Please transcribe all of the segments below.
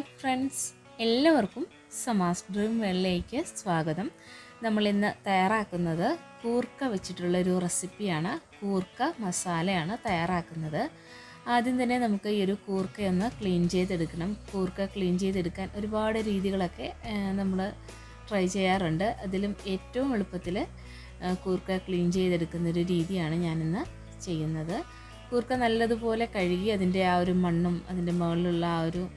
Friends. എല്ലാവർക്കും സമാസ് dream വെള്ളയിലേക്ക് സ്വാഗതം. നമ്മളിന്ന് തയ്യാറാക്കുന്നത് കൂർക്ക വെച്ചിട്ടുള്ളൊരു റെസിപ്പിയാണ്. കൂർക്ക മസാലയാണ് തയ്യാറാക്കുന്നത്. ആദ്യം തന്നെ നമുക്ക് ഈ ഒരു കൂർക്കയൊന്ന് ക്ലീൻ ചെയ്തെടുക്കണം. കൂർക്ക ക്ലീൻ ചെയ്തെടുക്കാൻ ഒരുപാട് രീതികളൊക്കെ നമ്മൾ ട്രൈ ചെയ്യാറുണ്ട്. അതിലും ഏറ്റവും എളുപ്പത്തിൽ കൂർക്ക ക്ലീൻ ചെയ്തെടുക്കുന്നൊരു രീതിയാണ് ഞാനിന്ന് ചെയ്യുന്നത്. കൂർക്ക നല്ലതുപോലെ കഴുകി അതിന്റെ ആ ഒരു മണ്ണും അതിന്റെ മുകളിലുള്ള ആ ഒരു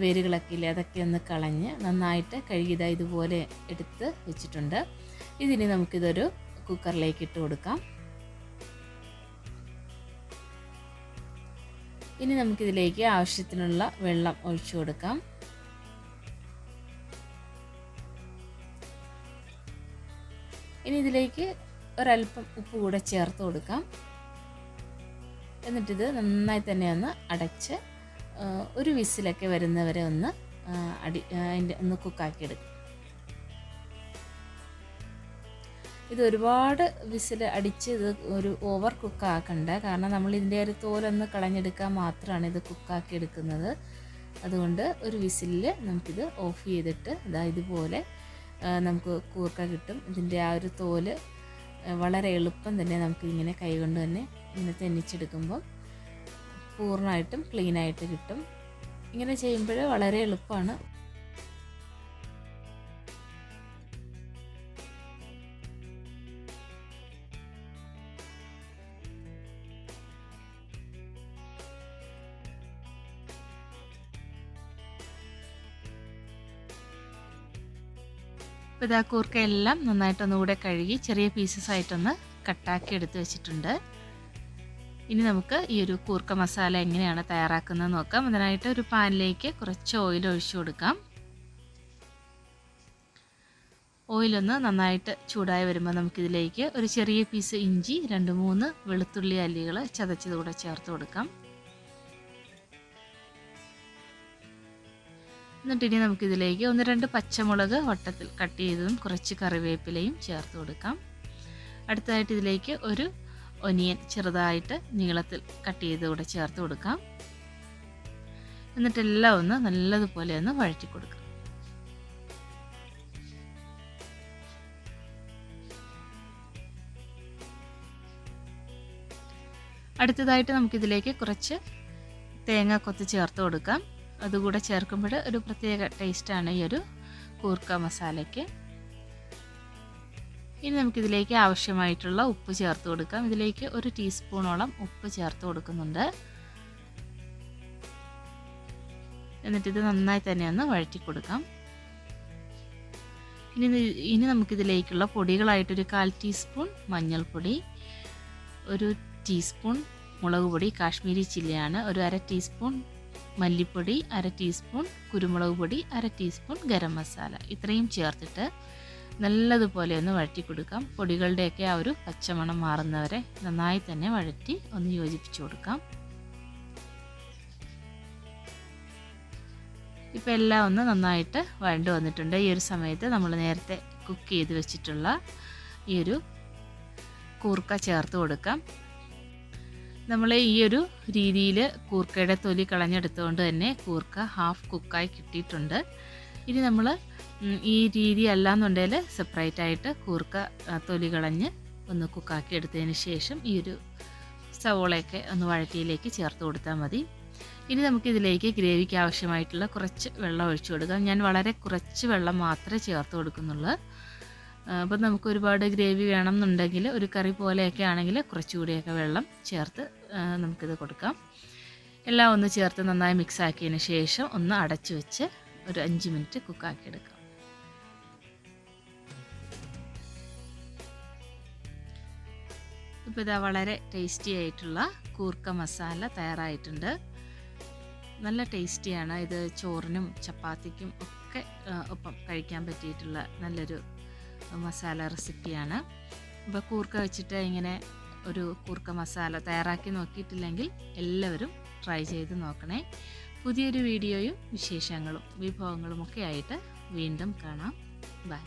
വേരുകളൊക്കെ ഇല്ലേ അതൊക്കെ ഒന്ന് കളഞ്ഞ് നന്നായിട്ട് കഴുകിയതാ ഇതുപോലെ എടുത്ത് വെച്ചിട്ടുണ്ട്. ഇതിനി നമുക്കിതൊരു കുക്കറിലേക്ക് ഇട്ട് കൊടുക്കാം. ഇനി നമുക്കിതിലേക്ക് ആവശ്യത്തിനുള്ള വെള്ളം ഒഴിച്ചു കൊടുക്കാം. ഇനി ഇതിലേക്ക് ഒരല്പം ഉപ്പ് കൂടെ ചേർത്ത് കൊടുക്കാം. എന്നിട്ടിത് നന്നായി തന്നെ ഒന്ന് അടച്ച് ഒരു വിസിലൊക്കെ വരുന്നവരെ ഒന്ന് അടി അതിന്റെ ഒന്ന് കുക്കാക്കി എടുക്കും ഇത് ഒരുപാട് വിസിൽ അടിച്ച് ഇത് ഒരു ഓവർ കുക്കാക്കണ്ട. കാരണം നമ്മൾ ഇതിന്റെ ഒരു തോലൊന്ന് കളഞ്ഞെടുക്കാൻ മാത്രമാണ് ഇത് കുക്കാക്കി എടുക്കുന്നത് അതുകൊണ്ട് ഒരു വിസിലിൽ നമുക്കിത് ഓഫ് ചെയ്തിട്ട് ഇതാ ഇതുപോലെ നമുക്ക് കൂർക്ക കിട്ടും. ഇതിന്റെ ആ ഒരു തോൽ വളരെ എളുപ്പം തന്നെ നമുക്കിങ്ങനെ കൈകൊണ്ട് തന്നെ ഇങ്ങനെ തെന്നിച്ചെടുക്കുമ്പോൾ പൂർണമായിട്ടും ക്ലീനായിട്ട് കിട്ടും. ഇങ്ങനെ ചെയ്യുമ്പോൾ വളരെ എളുപ്പമാണ്. ഇപ്പോൾ ഇതാ കൂർക്കയെല്ലാം നന്നായിട്ടൊന്നുകൂടെ കഴുകി ചെറിയ പീസസ് ആയിട്ടൊന്ന് കട്ടാക്കി എടുത്ത് വെച്ചിട്ടുണ്ട്. ഇനി നമുക്ക് ഈ ഒരു കൂർക്ക മസാല എങ്ങനെയാണ് തയ്യാറാക്കുന്നത് നോക്കാം. അതിനായിട്ട് ഒരു പാനിലേക്ക് കുറച്ച് ഓയിൽ ഒഴിച്ചു കൊടുക്കാം. ഓയിലൊന്ന് നന്നായിട്ട് ചൂടായി വരുമ്പോൾ നമുക്കിതിലേക്ക് ഒരു ചെറിയ പീസ് ഇഞ്ചി രണ്ട് മൂന്ന് വെളുത്തുള്ളി അല്ലികൾ ചതച്ചത് കൂടെ ചേർത്ത് കൊടുക്കാം. എന്നിട്ട് ഇനി നമുക്കിതിലേക്ക് ഒന്ന് രണ്ട് പച്ചമുളക് വട്ടത്തിൽ കട്ട് ചെയ്തതും കുറച്ച് കറിവേപ്പിലയും ചേർത്ത് കൊടുക്കാം. അടുത്തതായിട്ട് ഇതിലേക്ക് ഒരു ഒനിയൻ ചെറുതായിട്ട് നീളത്തിൽ കട്ട് ചെയ്ത് കൂടെ ചേർത്ത് കൊടുക്കാം. എന്നിട്ടെല്ലാം ഒന്ന് നല്ലതുപോലെ ഒന്ന് വഴറ്റി കൊടുക്കാം. അടുത്തതായിട്ട് നമുക്കിതിലേക്ക് കുറച്ച് തേങ്ങ കൊത്തി ചേർത്ത് കൊടുക്കാം. അതുകൂടെ ചേർക്കുമ്പോൾ ഒരു പ്രത്യേക ടേസ്റ്റാണ് ഈ ഒരു കൂർക്ക മസാലയ്ക്ക്. ഇനി നമുക്കിതിലേക്ക് ആവശ്യമായിട്ടുള്ള ഉപ്പ് ചേർത്ത് കൊടുക്കാം. ഇതിലേക്ക് ഒരു ടീസ്പൂണോളം ഉപ്പ് ചേർത്ത് കൊടുക്കുന്നുണ്ട്. എന്നിട്ടിത് നന്നായി തന്നെ ഒന്ന് വഴറ്റി കൊടുക്കാം. ഇനി ഇനി നമുക്കിതിലേക്കുള്ള പൊടികളായിട്ടൊരു കാൽ ടീസ്പൂൺ മഞ്ഞൾപ്പൊടി ഒരു ടീസ്പൂൺ മുളക് പൊടി കാശ്മീരി ചില്ലിയാണ് ഒരു അര ടീസ്പൂൺ മല്ലിപ്പൊടി അര ടീസ്പൂൺ കുരുമുളക് പൊടി അര ടീസ്പൂൺ ഗരം മസാല. ഇത്രയും ചേർത്തിട്ട് നല്ലതുപോലെ ഒന്ന് വഴറ്റി കൊടുക്കാം പൊടികളുടെയൊക്കെ ആ ഒരു പച്ചമണം മാറുന്നവരെ നന്നായി തന്നെ വഴറ്റി ഒന്ന് യോജിപ്പിച്ചു കൊടുക്കാം. ഇപ്പോൾ എല്ലാം ഒന്ന് നന്നായിട്ട് വഴണ്ട് വന്നിട്ടുണ്ട്. ഈ ഒരു സമയത്ത് നമ്മൾ നേരത്തെ കുക്ക് ചെയ്ത് വെച്ചിട്ടുള്ള ഈ ഒരു കൂർക്ക ചേർത്ത് കൊടുക്കാം. നമ്മൾ ഈ ഒരു രീതിയിൽ കൂർക്കയുടെ തൊലി കളഞ്ഞെടുത്തുകൊണ്ട് തന്നെ കൂർക്ക ഹാഫ് കുക്കായി കിട്ടിയിട്ടുണ്ട്. ഇനി നമ്മൾ ഈ രീതി അല്ലാന്നുണ്ടെങ്കിൽ സെപ്പറേറ്റ് ആയിട്ട് കൂർക്ക തൊലി കളഞ്ഞ് ഒന്ന് കുക്കാക്കി എടുത്തതിന് ശേഷം ഈ ഒരു സവോളയൊക്കെ ഒന്ന് വഴറ്റിയിലേക്ക് ചേർത്ത് കൊടുത്താൽ മതി. ഇനി നമുക്കിതിലേക്ക് ഗ്രേവിക്ക് ആവശ്യമായിട്ടുള്ള കുറച്ച് വെള്ളം ഒഴിച്ചു കൊടുക്കാം. ഞാൻ വളരെ കുറച്ച് വെള്ളം മാത്രമേ ചേർത്ത് കൊടുക്കുന്നുള്ളൂ. അപ്പം നമുക്ക് ഒരുപാട് ഗ്രേവി വേണം എന്നുണ്ടെങ്കിൽ ഒരു കറി പോലെയൊക്കെ ആണെങ്കിൽ കുറച്ചുകൂടിയൊക്കെ വെള്ളം ചേർത്ത് നമുക്കിത് കൊടുക്കാം. എല്ലാം ഒന്ന് ചേർത്ത് നന്നായി മിക്സ് ആക്കിയതിന് ശേഷം ഒന്ന് അടച്ചു വെച്ച് ഒരു അഞ്ച് മിനിറ്റ് കുക്കാക്കി ഇപ്പോൾ ഇതാ വളരെ ടേസ്റ്റി ആയിട്ടുള്ള കൂർക്ക മസാല തയ്യാറായിട്ടുണ്ട്. നല്ല ടേസ്റ്റിയാണ് ഇത് ചോറിനും ചപ്പാത്തിക്കും ഒക്കെ ഒപ്പം കഴിക്കാൻ പറ്റിയിട്ടുള്ള നല്ലൊരു മസാല റെസിപ്പിയാണ് ഇപ്പോൾ കൂർക്ക വെച്ചിട്ട് ഇങ്ങനെ ഒരു കൂർക്ക മസാല തയ്യാറാക്കി നോക്കിയിട്ടില്ലെങ്കിൽ എല്ലാവരും ട്രൈ ചെയ്ത് നോക്കണേ. പുതിയൊരു വീഡിയോയും വിശേഷങ്ങളും വിഭവങ്ങളും ഒക്കെ ആയിട്ട് വീണ്ടും കാണാം. ബൈ